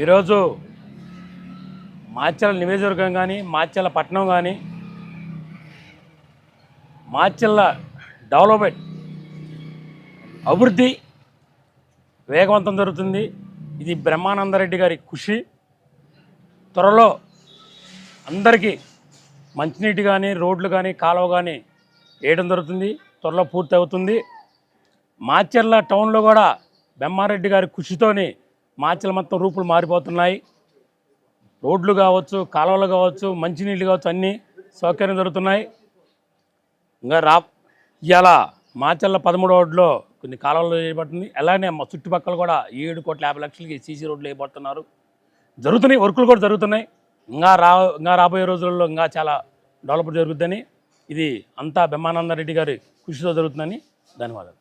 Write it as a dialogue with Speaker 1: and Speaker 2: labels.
Speaker 1: ఈరోజు మాచల నియోజకవర్గం కానీ మాచల పట్టణం కానీ మాచల్ల డెవలప్మెంట్ అభివృద్ధి వేగవంతం జరుగుతుంది. ఇది బ్రహ్మానందరెడ్డి గారి కృషి. త్వరలో అందరికీ మంచినీటి కానీ రోడ్లు కానీ కాలువ కానీ వేయడం జరుగుతుంది. త్వరలో పూర్తి అవుతుంది మాచర్ల టౌన్లో కూడా బ్రహ్మారెడ్డి గారి కృషితోని మాచర్ల మొత్తం రూపులు మారిపోతున్నాయి. రోడ్లు కావచ్చు కాలువలు కావచ్చు మంచినీళ్ళు కావచ్చు అన్నీ సౌకర్యం జరుగుతున్నాయి ఇంకా రా ఇవాళ మాచర్ల పదమూడు రోడ్లో కొన్ని కాలువలు వేయబడుతుంది అలానే మా చుట్టుపక్కల కూడా ఏడు కోట్ల యాభై లక్షలకి సీసీ రోడ్లు వేయబడుతున్నారు జరుగుతున్నాయి వర్కులు కూడా జరుగుతున్నాయి. ఇంకా రా ఇంకా రాబోయే రోజుల్లో ఇంకా చాలా డెవలప్ జరుగుద్దని ఇది అంతా బ్రహ్మానంద రెడ్డి గారి కృషితో జరుగుతుందని ధన్యవాదాలు.